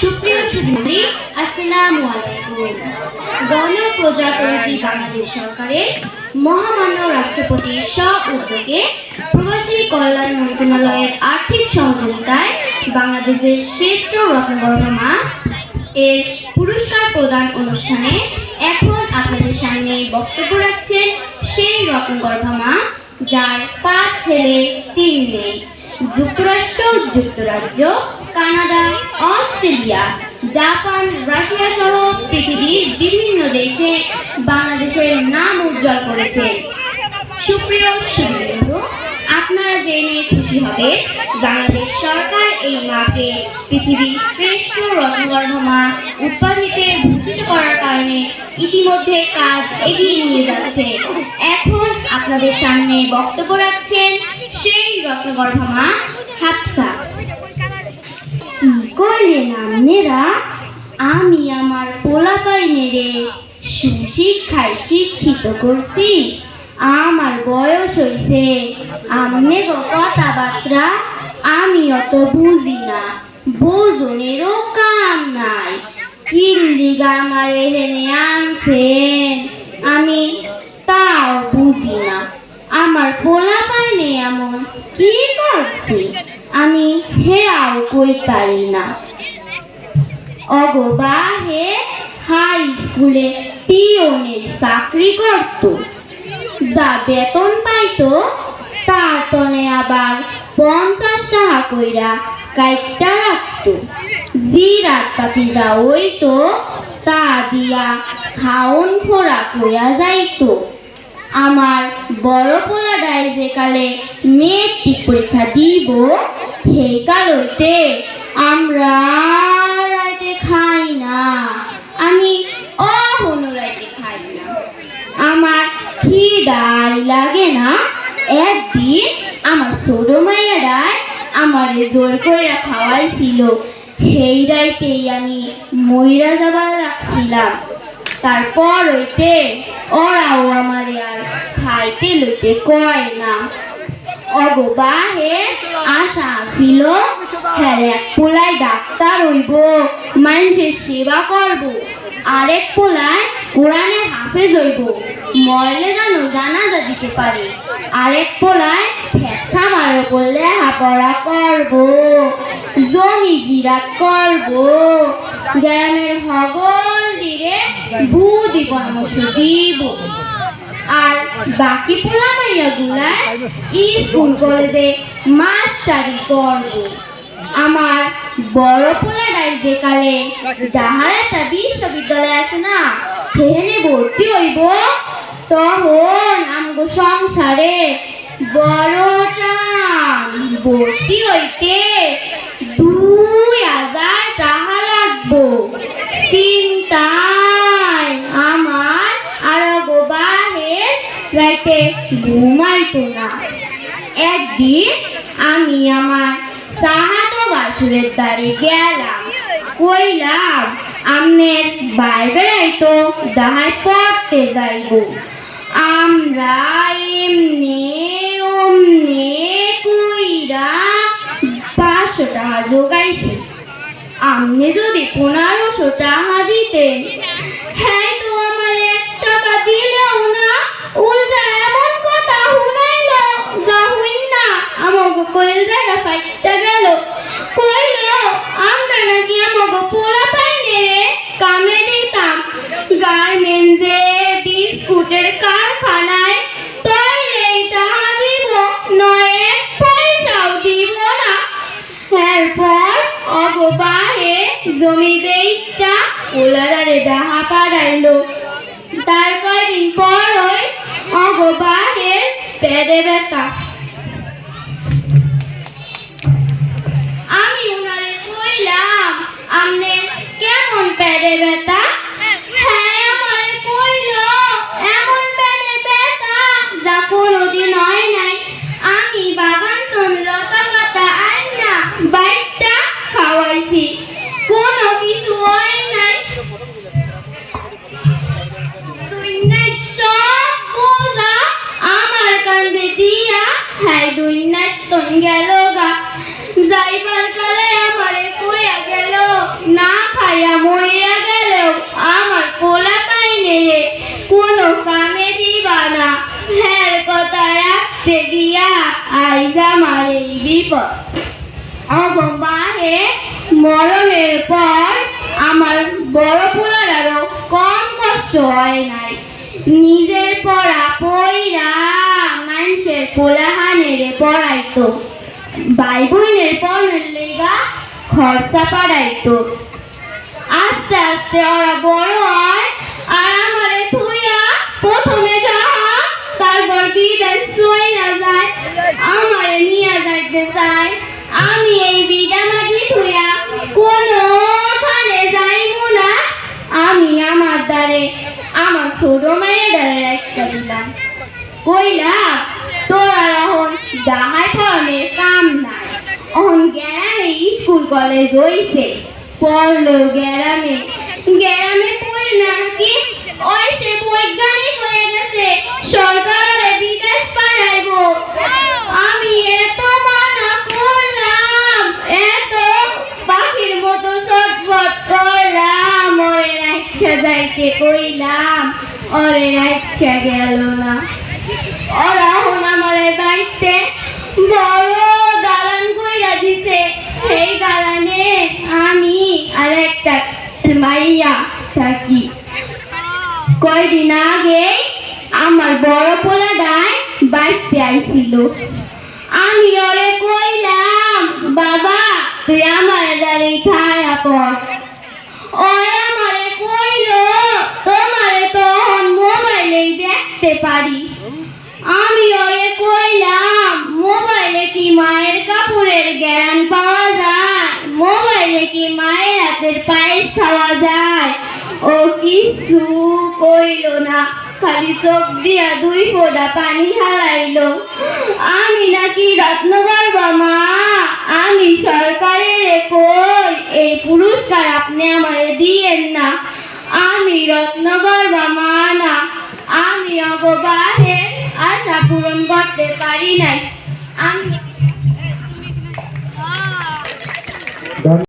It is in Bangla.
সুপ্রিয় সুধী আসসালামু আলাইকুম। গণপ্রজাতন্ত্রী বাংলাদেশ সরকারের মহামান্য রাষ্ট্রপতির স্ব উদ্যোগে প্রবাসী কল্যাণ মন্ত্রণালয়ের আর্থিক সহযোগিতায় বাংলাদেশের শ্রেষ্ঠ এর পুরস্কার প্রদান অনুষ্ঠানে এখন আপনাদের সামনে বক্তব্য রাখছেন সেই রত্নগর্ভা মা, যার পাঁচ ছেলে তিন মেয়ে। যুক্তরাষ্ট্র, যুক্তরাজ্য, কানাডা অস্ট্রেলিয়া, জাপান, রাশিয়া সহ পৃথিবীর বিভিন্ন দেশে বাংলাদেশের নাম উজ্জ্বল করেছে। সুপ্রিয় সুবৃন্দ আপনারা জেনে খুশি হবে, বাংলাদেশ সরকার এই মাকে পৃথিবীর শ্রেষ্ঠ রত্নগর্ভ মা উপাধিতে ভূষিত করার কারণে ইতিমধ্যে কাজ এগিয়ে নিয়ে যাচ্ছে। এখন আপনাদের সামনে বক্তব্য রাখছেন সেই রত্নগর্ভ মা হাফসা। কি করলেন আপনারা আমি আমার পোলাপাই নেড়ে সুশিক্ষায় শিক্ষিত করছি। আমার বয়স হইছে, আমনে গো কথাবার্তা, আমি অত বুঝি না বোঝনেরও কাম নাই। কিল্লিগা আমার এখানে আনছেন আমি তাও বুঝি না। আমার পোলা পাইনে এমন কি করছে আমি হেয়াও কইতারি না অগবাহে হাই স্কুলে পিওনের চাকরি করত। যা বেতন পাইতো, তার টনে আবার পঞ্চাশ টাকা কইরা কাইটটা রাখতো। জি রাত পাতি যা হইতো, তা দিয়া খাওন ফোরা কইয়া যাইতো। আমার বড় পোলাডাই যে কালে মেট্রিক পরীক্ষা দিব সেই কাল হইতে আমরা রাইতে খাই না। আমি অহনো রাইতে খাই না। আমার খিদাই লাগে না। একদিন আমার ছোট মাইয়ারাই আমারে জোর করে খাওয়াইছিল। সেই রাইতেই আমি ময়রা যাবার রাখছিলাম তারপর হইতে ওরাও আমারে আর খাইতে লইতে কয় না। অগবাহে আশা ছিল। হ্যাঁ এক পোলাই ডাক্তার হইব। মানুষের সেবা করব। আরেক পোলায় কোরআনে হাফেজ হইব। মরলে যেন জানাজা দিতে পারে। আরেক পোলায় ফ্যাক্ষা মারো করলে হাপড়া করব। জমি জিরাত করব। গ্রামের হগল দিরে বুদ্ধি পরামর্শ দিব। আর বাকি পোলা মাইয়া গুলায় স্কুল কলেজে মাস্টারি করব আমার বড় পোলাটাই যে কালে যাহার একটা বিশ্ববিদ্যালয় আছে না, সেখানে ভর্তি হইব। তখন আমগো সংসারে বড়টা ভর্তি হইতে দুই হাজার টাকা লাগবো। চিন্তায় আমার আর গোবাহের রাইতে ঘুমাইতো না। একদিন আমি আমার সাহাতো বাসুরের দ্বারে গেলাম। কইলাম আমনের বাইরে তো দাহাই পড়তে যাইব। আমরা কইরা পাঁচশো টাকা জোগাইছি। আপনি যদি পনেরোশো টাকা দিতেন হ্যাঁ তো আমার এক টাকা দিলেও না, উল্টা এমন কথা শুনাইল যা হইন না আমাকে কোয়েল জায়গা ফাইটটা গেল। কইল, আমরা নাকি আমাকে পোলা পাইনে রে কামে দিতাম। গার্মেন্টসে বিস্কুটের কারখানায় তৈলে টাকা দিব, নয় পয়সাও দিব না। এরপর অগবাহে জমি বেইচা ওলারারে ডাহা পাড়াইলো। তার কয়দিন পর ওই অগবাহে পেটে ব্যথা। পেটে ব্যথা? হ্যাঁ। আমারে কইল এমন পেটে ব্যথা যা কোনোদিন হয় নাই। আমি বাগান তোন লতা পাতা আইনা বাইকটা খাওয়াইছি। কোনো কিছু হয় নাই। তুই নাই সব বোঝা আমার কান্দে দিয়া। হ্যাঁ দুই নাই তন গেল গা। যাইবার কালে আমারে কইয়া গেল না বিপদ। অগবাহে মরণের পর আমার বড় পোলার আরও কম কষ্ট হয় নাই। নিজের পড়া পইরা মানুষের পোলাহানের পড়াইতো। ভাই বোনের পড়নের লেগা খরচা পাড়াইতো আস্তে আস্তে ওরা বড় কইলা, তোরা এখন দাহাই ফর্মের কাম নাই। অহন গ্যারামে স্কুল কলেজ হইছে, পড়ল গ্যারামে গ্যারামে পড়ে নাকি? ওই সে বৈজ্ঞানিক ওরে রাখা গেল না। ওরা এখন আমার বাড়িতে। বড় দালান কইরা দিছে। সেই দালানে আমি আর একটা মাইয়া থাকি। কয়দিন আগে আমার বড় পোলাটাই বাড়িতে আইছিল। আমি ওরে কইলাম, বাবা, তুই আমার দ্বারে থায়া পড়। ওই আমারে কইলো তোমারে তখন মোবাইলেই দেখতে পারি আমি ওরে কইলাম মোবাইলে কি মায়ের কাপড়ের জ্ঞান পাওয়া যায় মোবাইলে কি মায়ের হাতের পায়েস যায় ও কিছু কইলো না। খালি চোখ দিয়া দুই ফোঁটা পানি হালাইলো আমি নাকি রত্নগর্ভা, মা। আমি সরকারের কই। এই পুরস্কার আপনি আমারে দিয়েন না। আমি রত্নগর্ভা, মা, না। আমি অগবাহের আশা পূরণ করতে পারি নাই। আমি